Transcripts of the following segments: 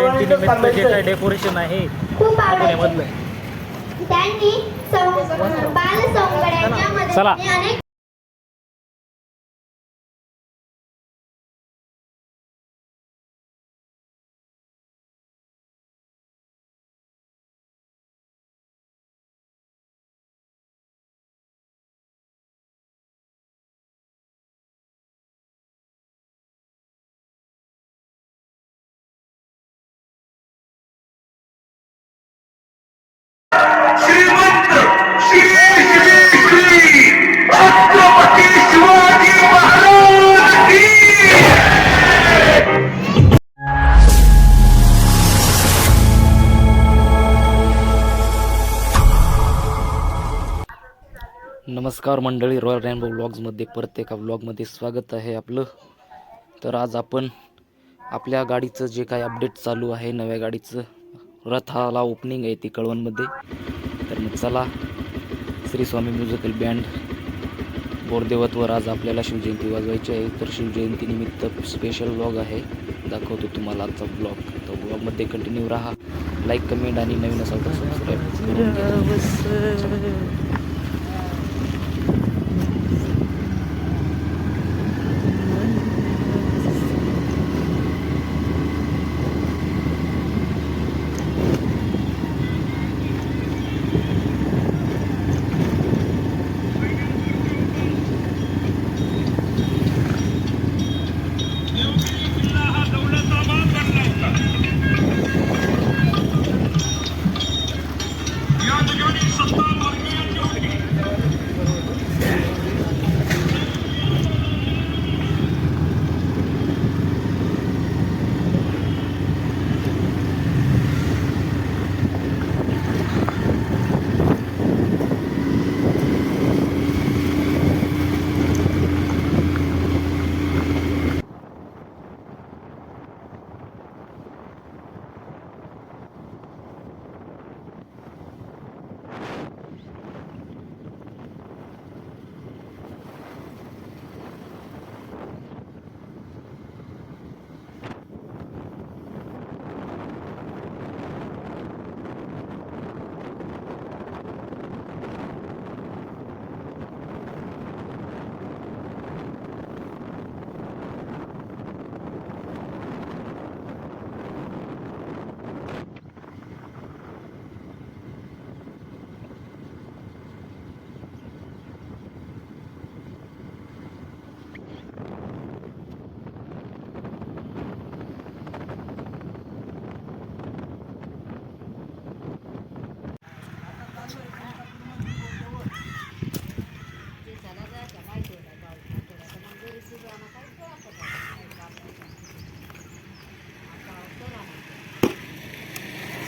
शिवजयंती निमित्त जे काही डेकोरेशन आहे पुण्यामधलं चला. श्रीमंत श्री श्री श्री छत्रपती शिवाजी महाराज की नमस्कार मंडळी रॉयल रेनबो व्लॉग्समध्ये परत एका व्लॉगमध्ये स्वागत आहे आपलं. तर आज आपण आपल्या गाडीचं जे काही अपडेट चालू आहे नव्या गाडीचं रथाला ओपनिंग आहे ती कळवणमध्ये. तर मग चला. श्री स्वामी म्युझिकल बँड बोरदेवतवर आज आपल्याला शिवजयंती वाजवायची आहे. तर शिवजयंतीनिमित्त स्पेशल व्लॉग आहे. दाखवतो तुम्हाला आजचा ब्लॉग तर ब्लॉगमध्ये कंटिन्यू राहा. लाईक कमेंट आणि नवीन असाल तर सबस्क्राईब करून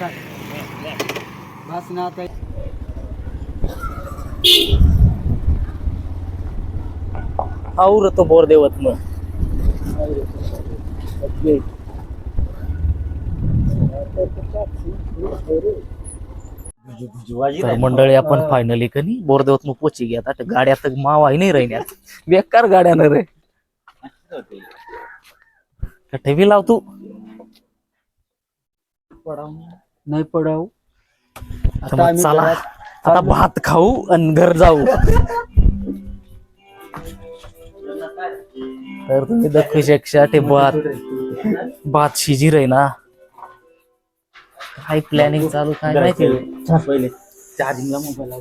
घ्या आवरत बोरदेवत मग तर मंडळी आपण फायनली कनी बोरदेवत मग पोची घ्या आता गाड्या तर मावाही नाही राहिल्यात. बेकार गाड्या न रे ठेवी लाव तू? नाही पडाव. आता मग चला. आता भात खाऊ आणि घर जाऊ. तर तुम्ही दाखवू शकता ते भात. भात शिजी रे ना. काय प्लॅनिंग चालू काय माहिती? पहिले. चार्जिंगला मोबाईल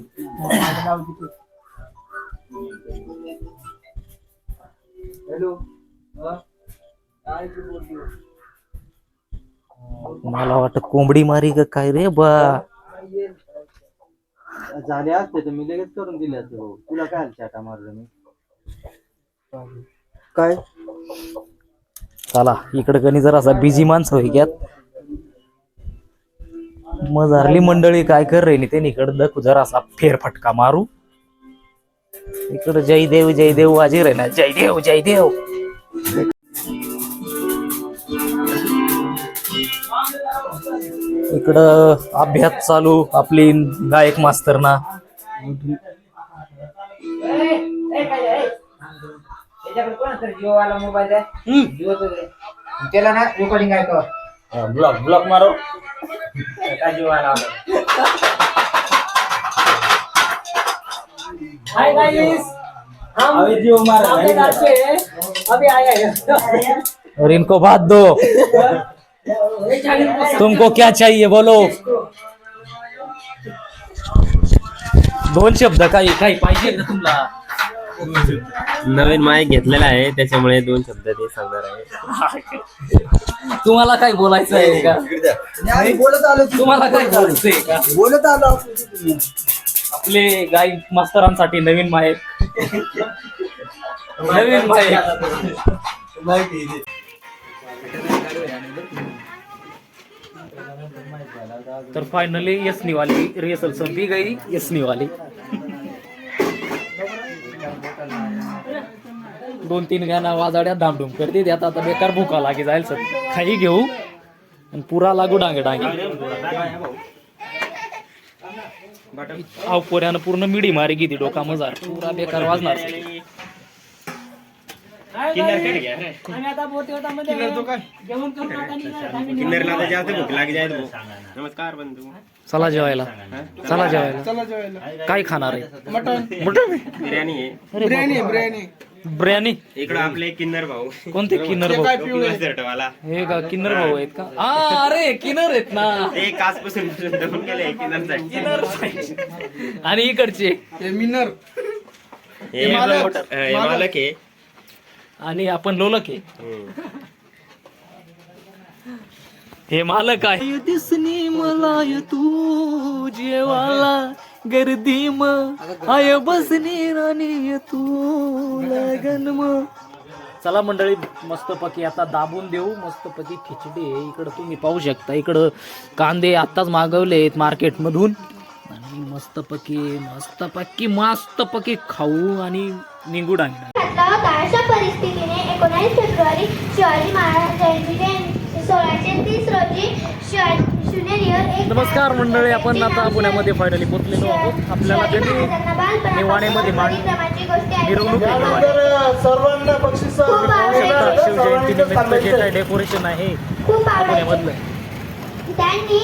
हॅलो. मला वाटत कोंबडी मारी का काय रे बा? झाले असते तर मी लगेच करून दिले असते भाऊ. तुला काय चाटा मारलं मी? काय? चला इकडे कणी जर असा बिझी माणसं होई घ्यात मजारली मंडळी काय कर राहिली त्यांनी इकडे दाखवू जरा असा फेरफटका मारू. इकडे जय देव जय देव वाजी रे ना. जय देव जय देव इकडं अभ्यास चालू आपली गायक मास्तर ना त्याच्याकडे कोणाचा जिओ वाला मोबाईल आहे जिओ त्याला ना रेकॉर्डिंग ऐकावं ब्लॉक ब्लॉक मारो जीवाला आलं. हाय गाइस हम अभी जीव मार आया है. और इनको बात दो तुमको क्या चाहिए? बोलो। दोन शब्द काही काही पाहिजे ना तुला नवीन माईक घेतलेला आहे त्याच्यामुळे दोन शब्द ते सांगणार आहे. तुम्हाला काय बोलायचं आहे का? बोलत आलो तुम्हाला काय बोलायचंय का? बोलत आलो आपले गाई मास्तरांसाठी नवीन माहीत नवीन माहीत तर फायनली यसनी वाली रिहर्सल संपी गई. यसनी वाली दोन तीन गाणं वाजाड्या धामधूम करते. त्यात आता बेकार भुका लागे जाईल सर. काही घेऊ. आणि पुरा लागू डांगे डांगे. आव पोऱ्यानं पूर्ण मिडी मारी गेली डोका मजार पुरा बेकार वाजणार. आम्ही आता बोटी होता मध्ये जेवण करून आता निघालो. आम्ही निघालो. जास्त भूक लागे जाईल नमस्कार बंधू. चला जेवायला. चला जेवायला. काय खाणार आहे? मटन मटन बिर्याणी आहे. बिर्याणी बिर्याणी. बिर्याणी? इकडं आपले किन्नर भाऊ. कोणते किन्नर भाऊ? हे का किन्नर भाऊ आहेत का? हा अरे किन्नर आहेत ना. ते कासपासून गेले किन्नर किन्नर आणि इकडचे? मिनर. हे मालक आहे. आणि आपण लोलक आहे. हे मालक आहे. दिसनी मला तू जेवाला गर्दी म. आय बसनी राणी तू लगन म. चला मंडळी मस्तपैकी आता दाबून देऊ. मस्तपैकी खिचडी आहे. इकडं तुम्ही पाहू शकता. इकडं कांदे आत्ताच मागवलेत मार्केटमधून. आणि मस्तपैकी मस्तपैकी मस्तपैकी खाऊ आणि निघू डांगणार परिस्थितीने एकोणावीस फेब्रुवारी शिवाजी महाराजांची जयंती सोळाशे तीस रोजी शिवाजी नमस्कार मंडळी आपण आता पुण्यामध्ये फायनली पोहोचलेलो आहोत. आपल्याला निवाणेमध्ये मान मिरवणूक शिवजयंती निमित्त जे काही डेकोरेशन आहे खूप आवडले पुण्यामधलं. त्यांनी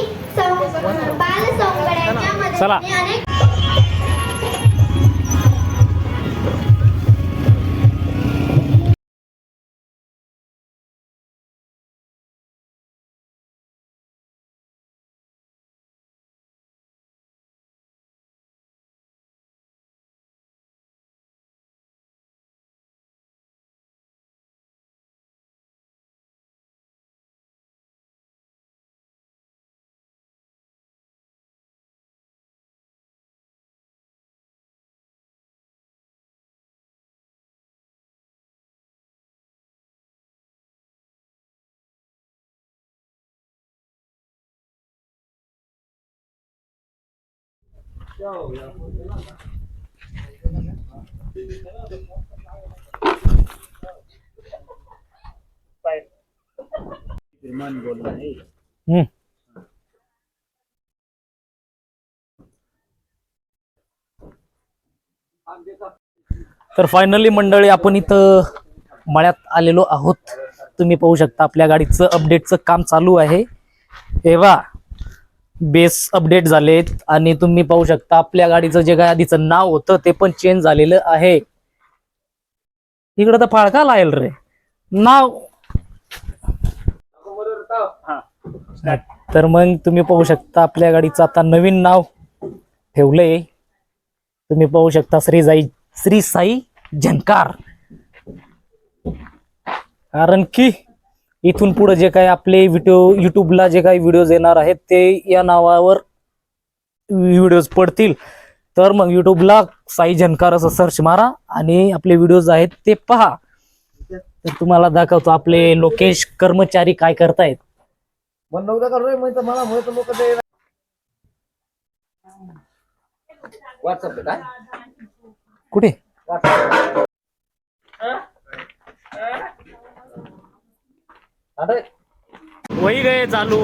हम्म. तर फायनली मंडळी आपण इथं मळ्यात आलेलो आहोत. तुम्ही पाहू शकता आपल्या गाडीचं अपडेटचं काम चालू आहे. एव्हा बेस अपडेट झालेत आणि तुम्ही पाहू शकता आपल्या गाडीचं जे काय आधीचं नाव होतं ते पण चेंज झालेलं आहे. इकडं तर फाळका लायल रे. नाव. तर मग तुम्ही पाहू शकता आपल्या गाडीचं आता नवीन नाव ठेवलंय. तुम्ही पाहू शकता श्री जाई श्री साई झंकार कारण की इथून पुढे जे काही आपले व्हिडिओ युट्यूबला जे काही व्हिडिओज येणार आहेत ते या नावावर व्हिडिओज पडतील. तर मग युट्यूबला साई झनकार असं सर्च मारा आणि आपले व्हिडिओज आहेत ते पहा. तर तुम्हाला दाखवतो आपले लोकेश कर्मचारी काय करतायत. मन नव्हता का रे म्हणतं मला म्हणत लोक ते व्हॉट्सअप काय कुठे अरे वही गए चालू.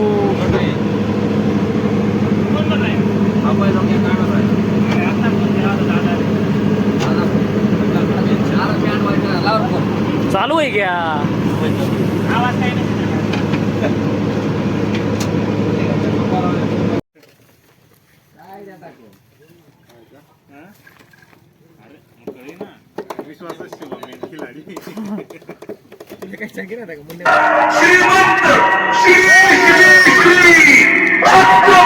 चालू आहे क्या? आवाज काय श्रीमंत श्री श्री श्री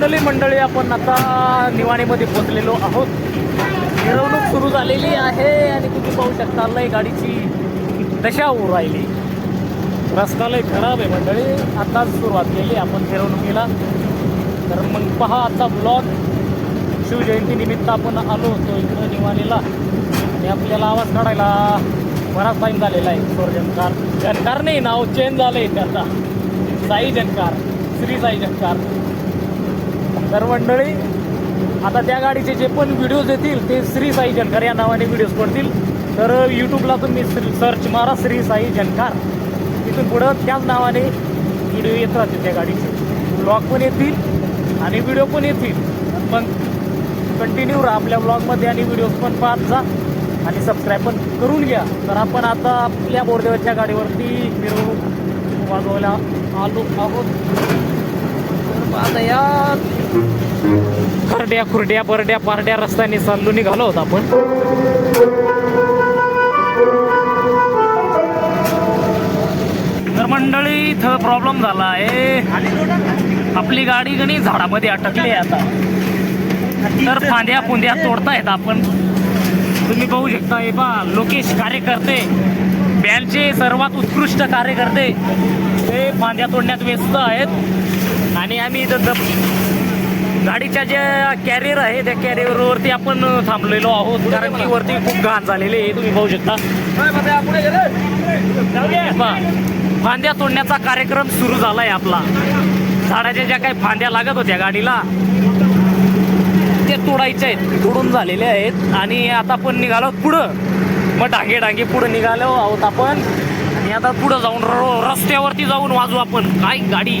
फायनली मंडळी आपण आता निवाणीमध्ये पोचलेलो आहोत. मिरवणूक सुरू झालेली आहे आणि तुम्ही पाहू शकता लय गाडीची दशा होऊ राहिली. रस्ता लय खराब आहे मंडळी. आताच सुरुवात केली आपण मिरवणुकीला. तर मग पहा आता ब्लॉग शिवजयंतीनिमित्त आपण आलो होतो इकडं निवाणीला. आणि आपल्याला आवाज काढायला बराच टाईम झालेला आहे. स्वर जनकार जनकार नाही नाव चेंज झालं आहे त्याचा. साई जनकार श्री साई जनकार तर मंडळी आता त्या गाडीचे जे पण व्हिडिओज येतील ते श्री साई जनकार या नावाने व्हिडिओज पडतील. तर यूट्यूबला तुम्ही सर्च मारा श्री साई जनकार. तिथून पुढं त्याच नावाने व्हिडिओ येत राहतील त्या गाडीचे. ब्लॉग पण येतील आणि व्हिडिओ पण येतील. पण कंटिन्यू राहा आपल्या ब्लॉगमध्ये आणि व्हिडिओज पण पाहत जा. आणि सबस्क्राईब पण करून घ्या. तर आपण आता आपल्या बोरदेवाच्या गाडीवरती मिरवणूक वाजवायला आलो आहोत. आता या खरड्या खुरड्या बरड्या पारड्या रस्त्याने चाललो निघालो होत आपण. तर मंडळी इथं प्रॉब्लेम झाला आहे आपली गाडी गणी झाडामध्ये अटकली आहे आता. तर फांद्या फुंद्या तोडतायत आपण. तुम्ही पाहू शकता हे पा लोकेश कार्यकर्ते बँडचे सर्वात उत्कृष्ट कार्यकर्ते. ते फांद्या तोडण्यात व्यस्त आहेत. आणि आम्ही इथं गाडीच्या ज्या कॅरियर आहे त्या कॅरियरवरती आपण थांबलेलो आहोत. कारण की वरती खूप घाण झालेली आहे तुम्ही पाहू शकता. फांद्या तोडण्याचा कार्यक्रम सुरू झाला आहे आपला. झाडाच्या ज्या काही फांद्या लागत होत्या गाडीला ते तोडायचे आहेत तोडून झालेले आहेत. आणि आता आपण निघालो पुढं. मग डांगे डांगे पुढं निघालो आहोत आपण. आणि आता पुढं जाऊन रस्त्यावरती जाऊन वाजू आपण. काय गाडी?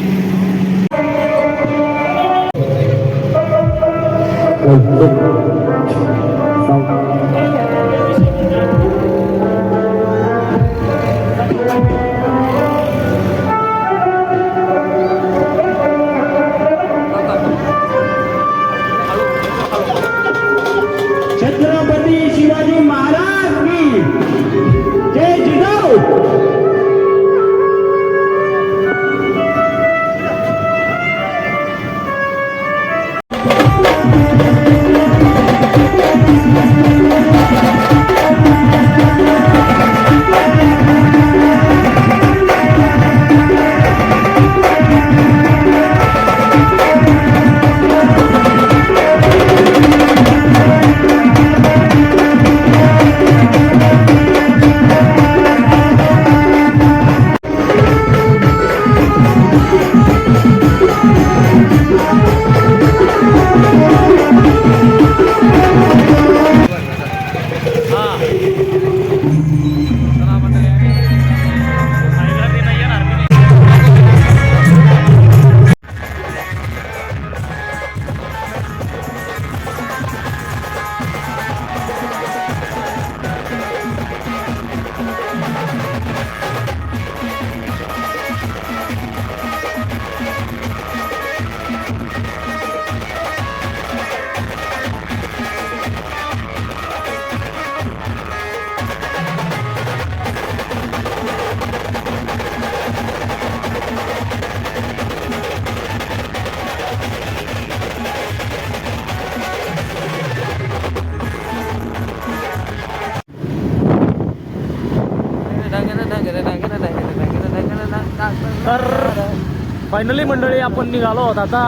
फायनली मंडळी आपण निघालो आहोत. आता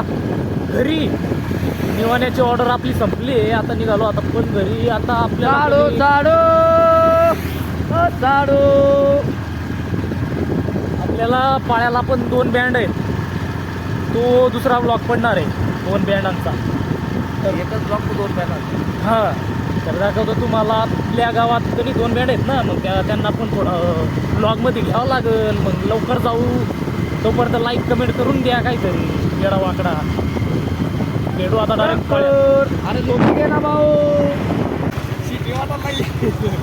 घरी निवाण्याची ऑर्डर आपली संपली. आहे आता निघालो आता पण घरी. आता आपल्याला चाडो आपल्याला पाळ्याला पण दोन बँड आहेत. तो दुसरा ब्लॉक पडणार आहे दोन बँडांचा. एकच ब्लॉक दोन बॅनर हां. तर दाखवतो तुम्हाला आपल्या गावात तरी दोन बँड आहेत ना. मग त्या त्यांना पण थोडं ब्लॉगमध्ये घ्यावं लागेल. मग लवकर जाऊ. तोपर्यंत लाईक कमेंट करून द्या काहीतरी. येडा वाकडा. भेटू आता डायरेक्ट अरे घे ना भाऊ. मेरा तर